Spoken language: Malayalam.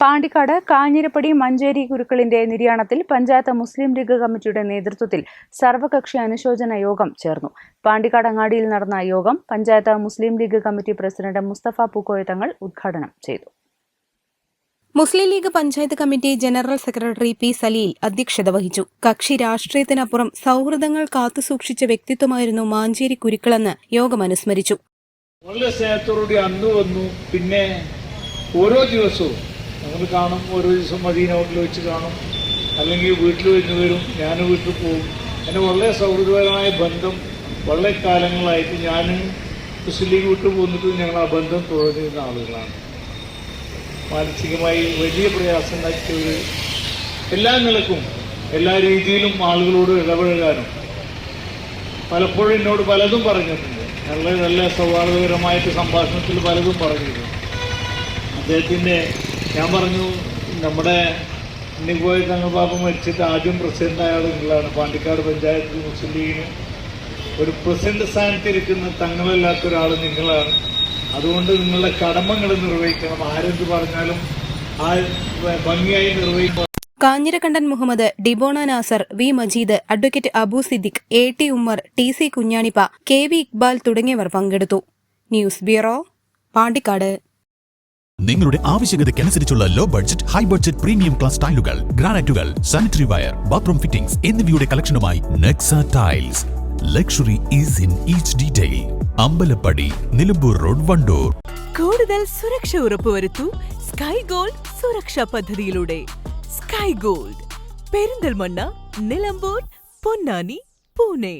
Pandikkad Kanjirappadi Manjeri ഗുരുക്കളിന്റെ നിര്യാണത്തിൽ പഞ്ചായത്ത് മുസ്ലിം ലീഗ് കമ്മിറ്റിയുടെ നേതൃത്വത്തിൽ സർവകക്ഷി അനുശോചന യോഗം ചേർന്നു. പാണ്ടിക്കാട് അങ്ങാടിയിൽ നടന്ന യോഗം പഞ്ചായത്ത് മുസ്ലിം ലീഗ് കമ്മിറ്റി പ്രസിഡന്റ് മുസ്തഫ പൂക്കോയ തങ്ങൾ ഉദ്ഘാടനം ചെയ്തു. Muslim League panchayat committee general secretary P Saleel അധ്യക്ഷത വഹിച്ചു. കക്ഷി രാഷ്ട്രീയത്തിനപ്പുറം സൗഹൃദങ്ങൾ കാത്തുസൂക്ഷിച്ച വ്യക്തിത്വമായിരുന്നു മാഞ്ചേരി കുരുക്കളെന്ന് യോഗം അനുസ്മരിച്ചു. വളരെ സ്നേഹത്തോടുകൂടി അന്ന് വന്നു. പിന്നെ ഓരോ ദിവസവും നമ്മൾ കാണും ഓരോ ദിവസം മദീന ഹോട്ടലിൽ വെച്ച് കാണും. അല്ലെങ്കിൽ വീട്ടിൽ വരുന്ന വരും ഞാൻ വീട്ടിൽ പോകും. അങ്ങനെ വളരെ സൗഹൃദപരമായ ബന്ധം വളരെ കാലങ്ങളായിട്ട് ഞാനും മുസ്ലിം ലീഗ് വിട്ടു പോന്നിട്ട് ഞങ്ങൾ ആ ബന്ധം തുടർന്നിരുന്ന ആളുകളാണ്. മാനസികമായി വലിയ പ്രയാസം ഉണ്ടാക്കിയവർ എല്ലാ നിലക്കും എല്ലാ രീതിയിലും ആളുകളോട് ഇടപഴകാനും പലപ്പോഴും എന്നോട് പലതും പറഞ്ഞിട്ടുണ്ട്. നല്ല നല്ല സൗഹാർദ്ദപരമായിട്ട് സംഭാഷണത്തിൽ പലതും പറഞ്ഞിരുന്നു അദ്ദേഹത്തിന്റെ ഞാൻ പറഞ്ഞു നമ്മുടെ ഉണ്ണിക്കോയ തങ്ങൾ ബാബ മരിച്ചിട്ട് ആദ്യം പ്രസിഡന്റ് ആയ ആൾ നിങ്ങളാണ് പാണ്ടിക്കാട് പഞ്ചായത്ത് മുസ്ലിം ലീഗിന് ഒരു പ്രസിഡന്റ് സ്ഥാനത്തിരിക്കുന്ന തങ്ങളല്ലാത്ത ഒരാൾ നിങ്ങളാണ്. അതുകൊണ്ട് നിങ്ങളുടെ കടമകൾ നിർവഹിക്കണം. ആരെന്ത് പറഞ്ഞാലും ആ ഭംഗിയായി നിർവഹിക്കണം Kanjirakkandan Muhammad Dibona Nasar V Majeed advocate Abu Siddique A T Ummer T C Kunhanippa K V Iqbal തുടങ്ങിയവർ പങ്കെടുത്തു. News bureau Pandikkad. നിങ്ങളുടെ ആവശ്യകതയ്ക്കനുസരിച്ചുള്ള low budget high budget premium class ടൈലുകൾ ഗ്രാനൈറ്റുകൾ സാനിറ്ററി വയർ ബാത്റൂം ഫിറ്റിംഗ്സ് എന്നിവയുടെ കളക്ഷനുമായി Nexa tiles luxury is in each detail Ambalappadi Nilambur road Wandoor. കൂടുതൽ സുരക്ഷ ഉറപ്പുവരുത്തു സ്കൈ ഗോൾഡ് സുരക്ഷാ പദ്ധതിയിലൂടെ. Sky gold Perinthalmanna Nilambur Ponnani Pune.